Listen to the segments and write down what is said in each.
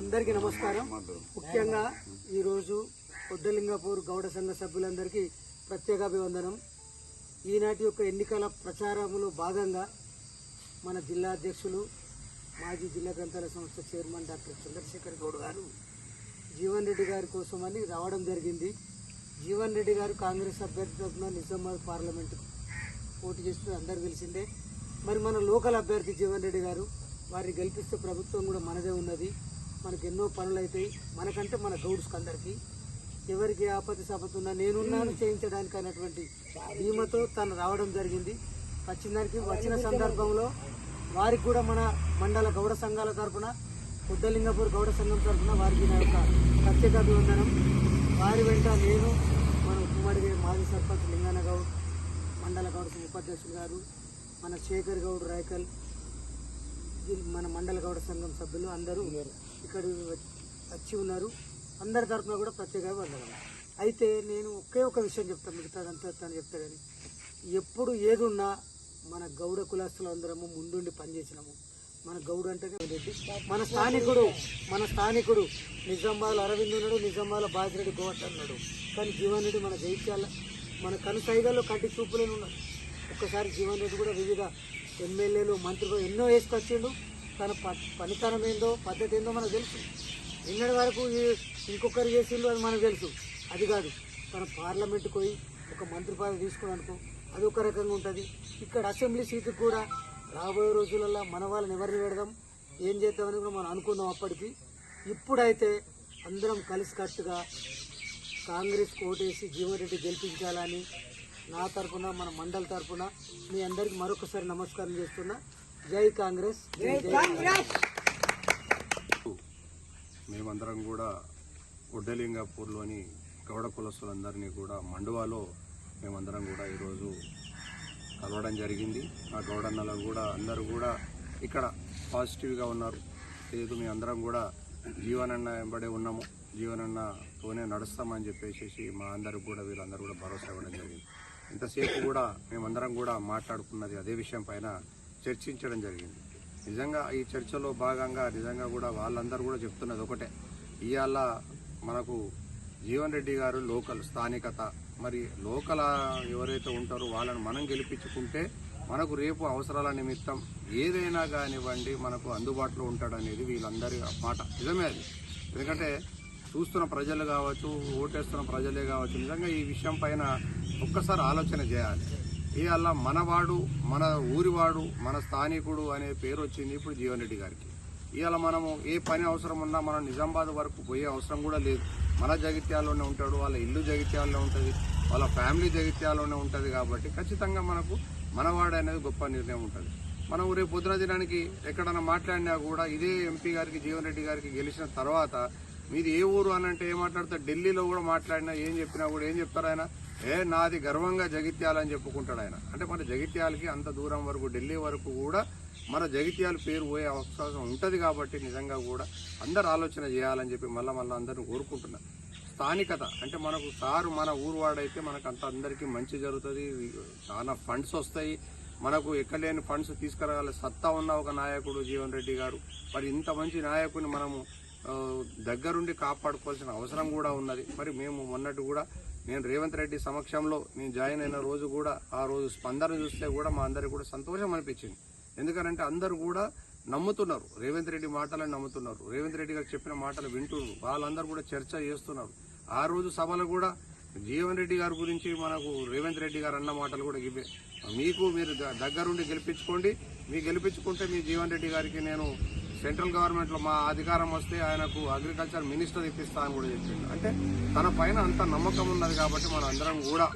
అందరికీ నమస్కారం. ముఖ్యంగా ఈరోజు పొద్దులింగాపూర్ గౌడ సంఘ సభ్యులందరికీ ప్రత్యేక అభివందనం. ఈనాటి యొక్క ఎన్నికల ప్రచారంలో భాగంగా మన జిల్లా అధ్యక్షులు మాజీ జిల్లా గ్రంథాల సంస్థ చైర్మన్ డాక్టర్ చంద్రశేఖర్ గౌడ్ గారు జీవన్ రెడ్డి గారి కోసమని రావడం జరిగింది. జీవన్ రెడ్డి గారు కాంగ్రెస్ అభ్యర్థి తరఫున నిజామాబాద్ పార్లమెంటుకు పోటీ చేస్తున్న అందరు తెలిసిందే. మరి మన లోకల్ అభ్యర్థి జీవన్ రెడ్డి గారు వారిని గెలిపిస్తే ప్రభుత్వం కూడా మనదే ఉన్నది. మనకు ఎన్నో పనులు అవుతాయి మనకంటే మన గౌడ్స్కి అందరికీ ఎవరికి ఆపత్తి సాపతున్నా నేనున్నాను చేయించడానికి అన్నటువంటి ధీమతో తను రావడం జరిగింది. వచ్చిందానికి వచ్చిన సందర్భంలో వారికి కూడా మన మండల గౌడ సంఘాల తరఫున ఉద్దలింగపూర్ గౌడ సంఘం తరఫున వారికి నా యొక్క ప్రత్యేక అభివందనం. వారి వెంట నేను మన ఉమ్మడి మాజీ సర్పంచ్ లింగన్న గౌడ్ మండల గౌడ ఉపాధ్యక్షులు గారు మన శేఖర్ గౌడ్ రాయకల్ మన మండల గౌడ సంఘం సభ్యులు అందరూ ఇక్కడ వచ్చి ఉన్నారు. అందరి తరఫున కూడా ప్రత్యేకంగా వందనం అయితే నేను ఒకే ఒక విషయం చెప్తాను మిగతాదంతా తను చెప్తాడని. కానీ ఎప్పుడు ఏదున్నా మన గౌడ కులాస్తులందరము ముందుండి పనిచేసినాము. మన గౌడ అంటేనే రెడ్డి. మన స్థానికుడు మన స్థానికుడు నిజామాబాద్ అరవింద్ ఉన్నాడు నిజామాబాద్ బాజిరెడ్డి గోవట్ ఉన్నాడు. కానీ జీవన్ రెడ్డి మన జైత్యాల మన కనుసైగల్లో కంటి చూపులేని ఉన్నాడు. ఒక్కసారి జీవన్ రెడ్డి కూడా వివిధ ఎమ్మెల్యేలు మంత్రులు ఎన్నో వేసుకొచ్చిండు. తన ప- పనితనం ఏందో పద్ధతి ఏందో మనకు తెలుసు. నిన్నటి వరకు ఇంకొకరు చేసిండు అది మనకు తెలుసు. అది కాదు. తన పార్లమెంట్కి పోయి ఒక మంత్రి పదవి అనుకో అది ఒక రకంగా ఉంటుంది. ఇక్కడ అసెంబ్లీ సీటు కూడా రాబోయే రోజులలో మన వాళ్ళని ఎవరిని పెడదాం ఏం చేద్దామని కూడా మనం అనుకుందాం అప్పటికి. ఇప్పుడైతే అందరం కలిసికట్టుగా కాంగ్రెస్ ఓటేసి జీవన్రెడ్డి గెలిపించాలని నా తరఫున మన మండలి తరఫున మీ అందరికీ మరొకసారి నమస్కారం చేస్తున్నా. జై కాంగ్రెస్ జై జై కాంగ్రెస్! మేమందరం కూడా ఒడ్డలింగాపూర్లోని గౌడ కులస్తులందరినీ కూడా మండువాలో మేమందరం కూడా ఈరోజు కలవడం జరిగింది. ఆ గౌడన్నలు కూడా అందరూ కూడా ఇక్కడ పాజిటివ్గా ఉన్నారు. లేదు మేము అందరం కూడా జీవనన్న వెంబడే ఉన్నాము. జీవనన్నతోనే నడుస్తామని చెప్పేసి మా అందరికి కూడా వీళ్ళందరూ కూడా భరోసా ఇవ్వడం జరిగింది. ఇంతసేపు కూడా మేమందరం కూడా మాట్లాడుకున్నది అదే విషయం పైన చర్చించడం జరిగింది. నిజంగా ఈ చర్చలో భాగంగా నిజంగా కూడా వాళ్ళందరూ కూడా చెప్తున్నది ఒకటే. ఇవాళ మనకు జీవన్ రెడ్డి గారు లోకల్ స్థానికత. మరి లోకల్ ఎవరైతే ఉంటారో వాళ్ళని మనం గెలిపించుకుంటే మనకు రేపు అవసరాల నిమిత్తం ఏదైనా కానివ్వండి మనకు అందుబాటులో ఉంటాడనేది వీళ్ళందరి మాట. నిజమే అది. ఎందుకంటే చూస్తున్న ప్రజలు కావచ్చు ఓటేస్తున్న ప్రజలే కావచ్చు నిజంగా ఈ విషయం పైన ఒక్కసారి ఆలోచన చేయాలి. ఇవాళ మనవాడు మన ఊరివాడు మన స్థానికుడు అనే పేరు వచ్చింది ఇప్పుడు జీవన్ రెడ్డి గారికి. ఇవాళ మనము ఏ పని అవసరం ఉన్నా మనం నిజామాబాద్ వరకు పోయే అవసరం కూడా లేదు. మన జగిత్యాల్లోనే ఉంటాడు వాళ్ళ ఇల్లు జగిత్యాల్లో ఉంటుంది వాళ్ళ ఫ్యామిలీ జగిత్యాల్లోనే ఉంటుంది కాబట్టి ఖచ్చితంగా మనకు మనవాడు అనేది గొప్ప నిర్ణయం ఉంటుంది. మనం రేపు పొద్దున దినానికి ఎక్కడన్నా మాట్లాడినా కూడా ఇదే ఎంపీ గారికి జీవన్ రెడ్డి గారికి గెలిచిన తర్వాత మీది ఏ ఊరు అని అంటే ఏం మాట్లాడతారు? ఢిల్లీలో కూడా మాట్లాడినా ఏం చెప్పినా కూడా ఏం చెప్తారు ఆయన? ఏ నాది గర్వంగా జగిత్యాలని చెప్పుకుంటాడు ఆయన. అంటే మన జగిత్యాలకి అంత దూరం వరకు ఢిల్లీ వరకు కూడా మన జగిత్యాల పేరు పోయే అవకాశం ఉంటుంది కాబట్టి నిజంగా కూడా అందరు ఆలోచన చేయాలని చెప్పి మళ్ళీ మళ్ళీ అందరిని కోరుకుంటున్నారు స్థానికత అంటే మనకు సారు మన ఊరు వాడైతే మనకు అంత అందరికీ మంచి జరుగుతుంది చాలా ఫండ్స్ వస్తాయి. మనకు ఎక్కలేని ఫండ్స్ తీసుకురాగల సత్తా ఉన్న ఒక నాయకుడు జీవన్ రెడ్డి గారు. మరి ఇంత మంచి నాయకుని మనము దగ్గరుండి కాపాడుకోవాల్సిన అవసరం కూడా ఉన్నది. మరి మేము మొన్నటి కూడా నేను రేవంత్ రెడ్డి సమక్షంలో నేను జాయిన్ అయిన రోజు కూడా ఆ రోజు స్పందన చూస్తే కూడా మా అందరికి కూడా సంతోషం అనిపించింది. ఎందుకంటే అందరూ కూడా నమ్ముతున్నారు. రేవంత్ రెడ్డి మాటలను నమ్ముతున్నారు. రేవంత్ రెడ్డి గారు చెప్పిన మాటలు వింటున్నారు. వాళ్ళందరూ కూడా చర్చ చేస్తున్నారు. ఆ రోజు సభలో కూడా జీవన్ రెడ్డి గారి గురించి మనకు రేవంత్ రెడ్డి గారు అన్న మాటలు కూడా ఇవే మీకు మీరు దగ్గరుండి గెలిపించుకోండి. మీ గెలిపించుకుంటే మీ జీవన్ రెడ్డి గారికి నేను సెంట్రల్ గవర్నమెంట్లో మా అధికారం వస్తే ఆయనకు అగ్రికల్చర్ మినిస్టర్ ఇప్పిస్తా అని కూడా చెప్పిండు. అంటే తన పైన అంత నమ్మకం ఉన్నది కాబట్టి మన అందరం కూడా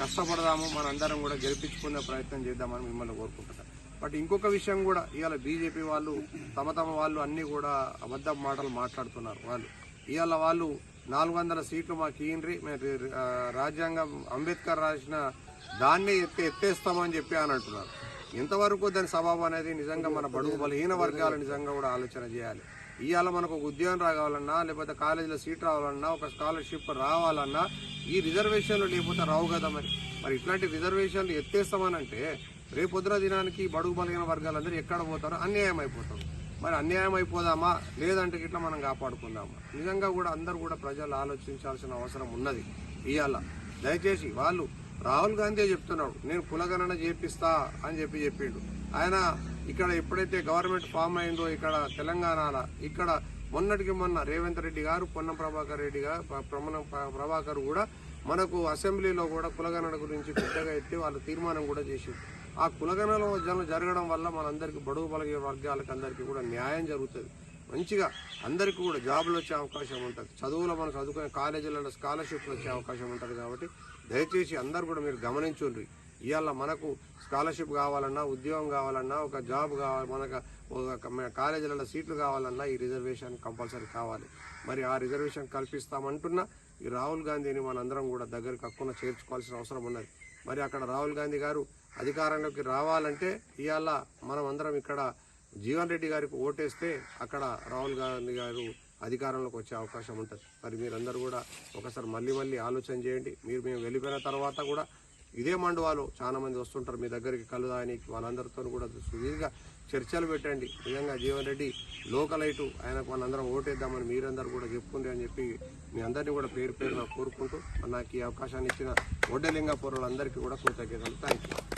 కష్టపడదాము మన అందరం కూడా గెలిపించుకునే ప్రయత్నం చేద్దామని మిమ్మల్ని కోరుకుంటున్నాను బట్ ఇంకొక విషయం కూడా ఇవాళ బీజేపీ వాళ్ళు తమ తమ వాళ్ళు అన్నీ కూడా అబద్ధ మాటలు మాట్లాడుతున్నారు వాళ్ళు. ఇవాళ వాళ్ళు నాలుగు వందల సీట్లు మాకు ఇయ్యండ్రి మేము రాజ్యాంగం అంబేద్కర్ రాసిన దాన్ని ఎత్తే ఎత్తేస్తామని చెప్పి అని అంటున్నారు. ఇంతవరకు దాని స్వభావం అనేది నిజంగా మన బడుగు బలహీన వర్గాలు నిజంగా కూడా ఆలోచన చేయాలి. ఇవాళ మనకు ఒక ఉద్యోగం రావాలన్నా లేకపోతే కాలేజీలో సీట్ రావాలన్నా ఒక స్కాలర్షిప్ రావాలన్నా ఈ రిజర్వేషన్లు లేకపోతే రావు కదా మరి. మరి ఇట్లాంటి రిజర్వేషన్లు ఎత్తేస్తామనంటే రేపొద్దున దినానికి బడుగు బలహీన వర్గాలందరూ ఎక్కడ పోతారో అన్యాయం అయిపోతారు మరి అన్యాయం అయిపోదామా? లేదంటే ఇట్లా మనం కాపాడుకుందామా? నిజంగా కూడా అందరూ కూడా ప్రజలు ఆలోచించాల్సిన అవసరం ఉన్నది ఇవాళ దయచేసి వాళ్ళు రాహుల్ గాంధీ చెప్తున్నాడు నేను కులగణన చేపిస్తా అని చెప్పి చెప్పిండు. ఆయన ఇక్కడ ఎప్పుడైతే గవర్నమెంట్ ఫామ్ అయిందో ఇక్కడ తెలంగాణలో ఇక్కడ మొన్నటికి మొన్న రేవంత్ రెడ్డి గారు పొన్నం ప్రభాకర్ రెడ్డి గారు ప్ర- ప్రభాకర్ కూడా మనకు అసెంబ్లీలో కూడా కులగణన గురించి పెద్దగా ఎత్తి వాళ్ళు తీర్మానం కూడా చేసింది ఆ కులగణలో జనం జరగడం వల్ల మనందరికీ బడుగు బలగ వర్గాలకు అందరికీ కూడా న్యాయం జరుగుతుంది. మంచిగా అందరికీ కూడా జాబులు వచ్చే అవకాశం ఉంటుంది. చదువులో మనం చదువుకునే కాలేజీలలో స్కాలర్షిప్లు వచ్చే అవకాశం ఉంటుంది కాబట్టి దయచేసి అందరు కూడా మీరు గమనించుండ్రి. ఇవాళ మనకు స్కాలర్షిప్ కావాలన్నా ఉద్యోగం కావాలన్నా ఒక జాబ్ కావాలి మనకు ఒక కాలేజీలలో సీట్లు కావాలన్నా ఈ రిజర్వేషన్ కంపల్సరీ కావాలి. మరి ఆ రిజర్వేషన్ కల్పిస్తామంటున్నా ఈ రాహుల్ గాంధీని మనందరం కూడా దగ్గరికి హక్కున చేర్చుకోవాల్సిన అవసరం ఉన్నది. మరి అక్కడ రాహుల్ గాంధీ గారు అధికారంలోకి రావాలంటే ఇవాళ మనం అందరం ఇక్కడ జీవన్ రెడ్డి గారికి ఓటేస్తే అక్కడ రాహుల్ గాంధీ గారు అధికారంలోకి వచ్చే అవకాశం ఉంటుంది. మరి మీరందరూ కూడా ఒకసారి మళ్ళీ మళ్ళీ ఆలోచన చేయండి. మీరు మేము వెళ్ళిపోయిన తర్వాత కూడా ఇదే మండువాలో చాలా మంది వస్తుంటారు మీ దగ్గరికి కలుదానికి వాళ్ళందరితో కూడా సుదీర్ఘ చర్చలు పెట్టండి. నిజంగా జీవన్ రెడ్డి లోకలైటు. ఆయనకు మనందరం ఓటేద్దామని మీరందరూ కూడా చెప్పుకుంది అని చెప్పి మీ అందరినీ కూడా పేరు పేరున కోరుకుంటూ నాకు ఈ అవకాశాన్ని ఇచ్చిన ఒడ్డలింగ పౌరులందరికీ కూడా కృతజ్ఞతలు. Thank you